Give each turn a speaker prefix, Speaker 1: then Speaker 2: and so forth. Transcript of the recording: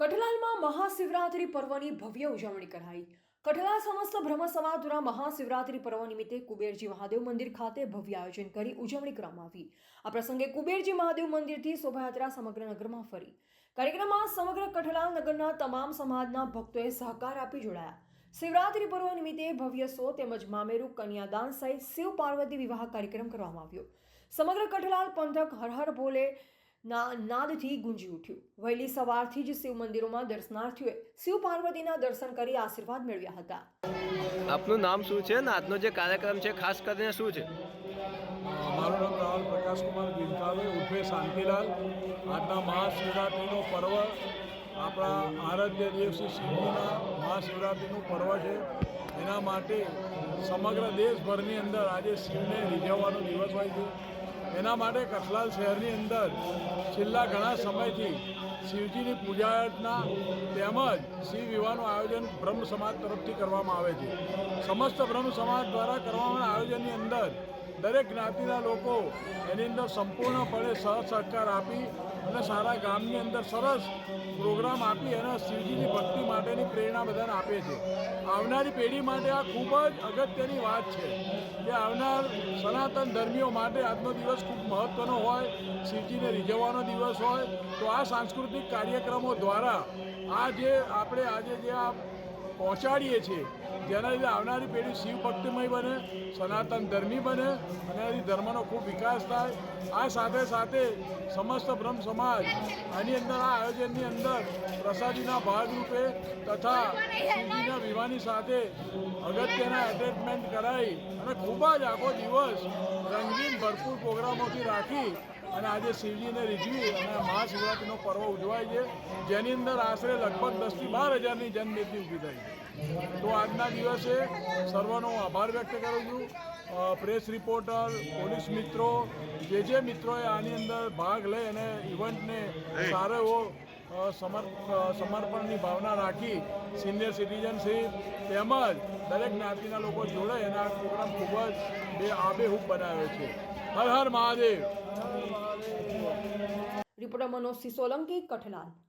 Speaker 1: કઠલાલમાં મહાશિવરાત્રિ પર્વની ભવ્ય ઉજવણી કરાઈ. કઠલાલ સમસ્ત બ્રહ્મ સમાજ દ્વારા મહાશિવરાત્રિ પર્વ નિમિત્તે કુબેરજી મહાદેવ મંદિર ખાતે ભવ્ય આયોજન કરી ઉજવણી કરવામાં આવી. આ પ્રસંગે કુબેરજી મહાદેવ મંદિરથી શોભાયાત્રા સમગ્ર નગરમાં ફરી. કાર્યક્રમમાં સમગ્ર કઠલાલ નગરના તમામ સમાજના ભક્તોએ સહકાર આપી જોડાયા. શિવરાત્રિ પર્વ નિમિત્તે ભવ્ય સો તેમજ મામેરું કન્યાદાન સહિત શિવ પાર્વતી વિવાહ કાર્યક્રમ કરવામાં આવ્યો. સમગ્ર કઠલાલ પંથક હર હર ભોલે ના નાદથી ગુંજી ઉઠ્યું. વહેલી સવારથી જ શિવ મંદિરોમાં દર્શનાર્થીઓએ શિવ પાર્વતીના દર્શન કરી આશીર્વાદ મેળવ્યા હતા.
Speaker 2: આપનું નામ શું છે ને આજનો જે કાર્યક્રમ છે ખાસ કરીને શું છે?
Speaker 3: મારું નામ રાહુલ પ્રકાશકુમાર બિંકાવે ઉર્ફે શાંતિલાલ. આજના મહાશિવરાત્રિનો પર્વ આપણા આરાધ્ય દેવ શ્રી શિવજીના મહાશિવરાત્રિનું પર્વ છે. એના માટે સમગ્ર દેશભરની અંદર આજે શિવને રીઝવવાનો દિવસ હોય છે. એના માટે કઠલાલ શહેરની અંદર છેલ્લા ઘણા સમયથી શિવજીની પૂજા અર્ચના તેમજ શિવ વિવાહનું આયોજન બ્રહ્મ સમાજ તરફથી કરવામાં આવે છે. સમસ્ત બ્રહ્મ સમાજ દ્વારા કરવામાં આયોજનની અંદર દરેક જ્ઞાતિના લોકો એની અંદર સંપૂર્ણપણે સહ સહકાર આપી અને સારા ગામની અંદર સરસ પ્રોગ્રામ આપી અને શિવજીની ભક્તિ માટેની પ્રેરણા બધાને આપે છે. આવનારી પેઢી માટે આ ખૂબ જ અગત્યની વાત છે કે આવનાર સનાતન ધર્મીઓ માટે આજનો દિવસ ખૂબ મહત્ત્વનો હોય શિવજીને રીઝવવાનો દિવસ હોય, તો આ સાંસ્કૃતિક કાર્યક્રમો દ્વારા આ જે આપણે આજે જે આ પહોંચાડીએ છીએ, જેના લીધે આવનારી પેઢી શિવ ભક્તિમય બને, સનાતન ધર્મી બને, અને એનાથી ધર્મનો ખૂબ વિકાસ થાય. આ સાથે સાથે સમસ્ત બ્રહ્મ સમાજ આની અંદર આ આયોજનની અંદર પ્રસાદીના ભાગરૂપે તથા શિવજીના વિવાહની સાથે અગત્યના એટેચમેન્ટ કરાવી અને ખૂબ જ આખો દિવસ રંગીન ભરપૂર પ્રોગ્રામોથી રાખી અને આજે શિવજીને રીઝવી અને મહાશિવરાત્રિનો પર્વ ઉજવાય છે, જેની અંદર આશરે લગભગ દસથી બાર હજારની જનમેદની ઊભી થઈ તો આજના દિવસે સર્વનો આભાર વ્યક્ત કરું છું. પ્રેસ રિપોર્ટર, પોલીસ મિત્રો, જે જે મિત્રોએ આની અંદર ભાગ લઈ અને ઇવેન્ટને સારો એવો સમર્પણની ભાવના રાખી સિનિયર સિટીઝનશીપ તેમજ દરેક જ્ઞાતિના લોકો જોડે આ પ્રોગ્રામ ખૂબ જ બે આબેહૂબ બનાવ્યો છે. હર હર મહાદેવ.
Speaker 1: રિપોર્ટર મનોજ સિંહ સોલંકી કઠલાલ.